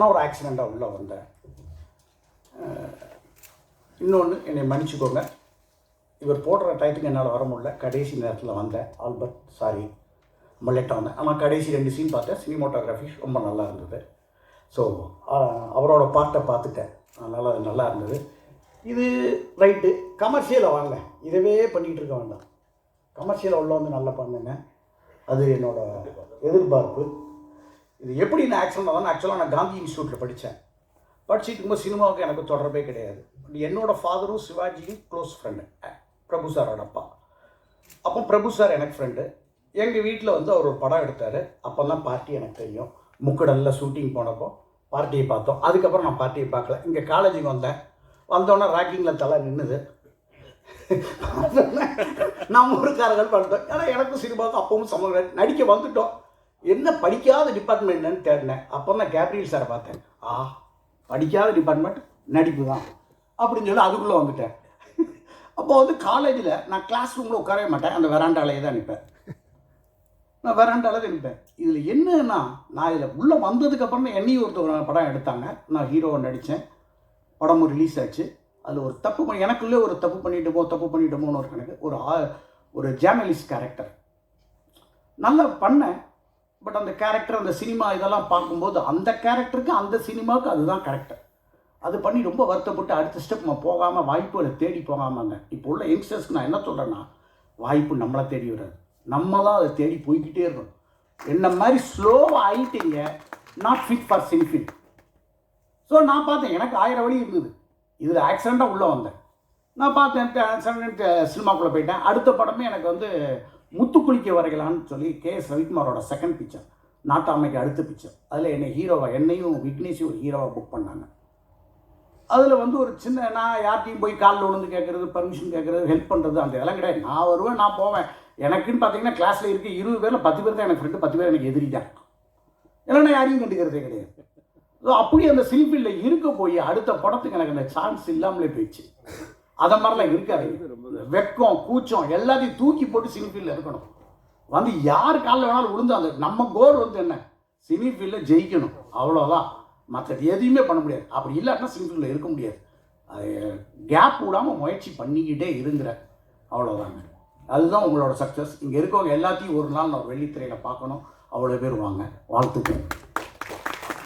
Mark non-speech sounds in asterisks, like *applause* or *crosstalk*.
நான் ஒரு ஆக்சிடெண்ட்டாக உள்ளே வந்தேன். இன்னொன்று என்னை மன்னிச்சுக்கோங்க. இவர் போடுற டைத்துக்கு என்னால் வர முடியல. கடைசி நேரத்தில் வந்தேன். ஆல்பர்ட் சாரி ரொம்ப லேட்டாக வந்தேன் ஆனால் கடைசி ரெண்டு சீன் பார்த்தேன். சினிமோட்டோகிராஃபி ரொம்ப நல்லா இருந்தது. ஸோ அவரோட பாட்டை பார்த்துட்டேன். அதனால் அது நல்லா இருந்தது. இது ரைட்டு. கமர்ஷியலை வாங்க. இதவே பண்ணிகிட்டு இருக்க வேண்டாம். கமர்ஷியலை உள்ள வந்து நல்லா பண்ணுங்க. அது என்னோட எதிர்பார்ப்பு. இது எப்படி நான் ஆக்சுவலாக தான் ஆக்சுவலாக நான் காந்தி இன்ஸ்டியூட்டில் படித்தேன் படிச்சுட்டு இருக்கும்போது சினிமாவுக்கு எனக்கு தொடர்பே கிடையாது. என்னோடய ஃபாதரும் சிவாஜியும் க்ளோஸ் ஃப்ரெண்டு பிரபு சாரோட அப்பா. அப்போ பிரபு சார் எனக்கு ஃப்ரெண்டு எங்கள் வீட்டில் வந்து அவர் ஒரு படம் எடுத்தார். அப்போ தான் பார்ட்டி எனக்கு தெரியும். முக்கடலில் ஷூட்டிங் போனப்போ பார்ட்டியை பார்த்தோம். அதுக்கப்புறம் நான் பார்ட்டியை பார்க்கல. இங்கே காலேஜுக்கு வந்தேன். வந்தோடனே ராக்கிங்கில் தலை நின்றுது *laughs* நம்ம ஊருக்காரர்கள் பண்ணிட்டோம் ஏன்னா எனக்கும் சினிமாவுக்கும் அப்பவும் சமூக நடிக்க வந்துட்டோம். என்ன படிக்காத டிபார்ட்மெண்ட் என்னன்னு தேடினேன். அப்போ தான் கேப்ரியல் சாரை பார்த்தேன். ஆ படிக்காத டிபார்ட்மெண்ட் நடிப்பு தான் அப்படின்னு சொல்லி அதுக்குள்ளே வந்துட்டேன். அப்போ வந்து காலேஜில் நான் கிளாஸ் ரூமில் உட்காரவே மாட்டேன். அந்த வெராண்டாலேயே தான் நிற்பேன் நான் வெராண்டால தான் நிற்பேன் இதில் என்னன்னா நான் இதில் உள்ளே வந்ததுக்கப்புறம் தான் என்னையும் ஒருத்தர் படம் எடுத்தாங்க. நான் ஹீரோவை நடித்தேன் படமும் ரிலீஸ் ஆச்சு. அதில் ஒரு தப்பு பண்ணி எனக்குள்ளே ஒரு தப்பு பண்ணிட்டோமோ தப்பு பண்ணிட்டோமோன்னு ஒரு கணக்கு. ஒரு ஆ- ஒரு ஜேர்னலிஸ்ட் கேரக்டர் நல்லா பண்ணேன். பட் அந்த கேரக்டர் அந்த சினிமா இதெல்லாம் பார்க்கும்போது அந்த கேரக்டருக்கு அந்த சினிமாவுக்கு அதுதான் கரெக்டர் அது பண்ணி ரொம்ப வருத்தப்பட்டு அடுத்த ஸ்டெப் நம்ம போகாமல் வாய்ப்புகளை தேடி போகாமங்க. இப்போ உள்ள யங்ஸ்டர்ஸ்க்கு நான் என்ன சொல்கிறேன்னா வாய்ப்பு நம்மளை தேடி வராது. நம்ம தான் அதை தேடி போய்கிட்டே இருக்கணும். என்ன மாதிரி ஸ்லோவாக ஆகிட்டீங்க நாட் ஃபிட் ஃபார் சின்ஃபிட் ஸோ நான் பார்த்தேன் எனக்கு ஆயிரம் வழி இருந்தது. இதில் ஆக்சிடெண்ட்டாக உள்ளே வந்தேன். நான் பார்த்தேன் ஆக்சிடென்ட் சினிமாக்குள்ளே போயிட்டேன். அடுத்த படமே எனக்கு வந்து முத்துக்குளிக்க வரைகலான்னு சொல்லி கே எஸ் ரவிக்குமாரோட செகண்ட் பிக்சர் நாட்டாமைக்கு அடுத்த பிக்சர் அதில் என்னை ஹீரோவாக என்னையும் விக்னேஷையும் ஒரு ஹீரோவாக புக் பண்ணாங்க. அதில் வந்து ஒரு சின்ன நான் யார்கிட்டையும் போய் காலில் விழுந்து கேட்குறது பர்மிஷன் கேட்குறது ஹெல்ப் பண்ணுறது அந்த இதெல்லாம் கிடையாது. நான் வருவேன் நான் போவேன். எனக்குன்னு பார்த்தீங்கன்னா கிளாஸில் இருக்க இருபது பேரில் பத்து பேர் தான் எனக்கு ஃப்ரெண்டு பத்து பேர் எனக்கு எதிரி தான். இல்லைன்னா யாரையும் கண்டுக்கிறதே கிடையாது. ஸோ அப்படி அந்த சினிஃபீல்டில் இருக்க போய் அடுத்த படத்துக்கு எனக்கு அந்த சான்ஸ் இல்லாமலே போயிடுச்சு. அதை மாதிரிலாம் இருக்காது. வெக்கம் கூச்சம் எல்லாத்தையும் தூக்கி போட்டு சினிஃபீல்டில் இருக்கணும் வந்து யார் காலில் வேணாலும் விழுந்து அந்த நம்ம கோல் வந்து என்ன? சினிஃபீல்டில் ஜெயிக்கணும். அவ்வளோதான் மற்றது எதையுமே பண்ண முடியாது. அப்படி இல்லாட்டினா சினிஃபீல்டில் இருக்க முடியாது. அது கேப் விடாமல் முயற்சி பண்ணிக்கிட்டே இருங்கிற அவ்வளோதாங்க அதுதான் உங்களோட சக்ஸஸ் இங்கே இருக்கவங்க எல்லாத்தையும் ஒரு நாள் நான் வெள்ளித்திரையில் பார்க்கணும். அவ்வளோ பேர் வாங்க. வாழ்த்துக்கள்.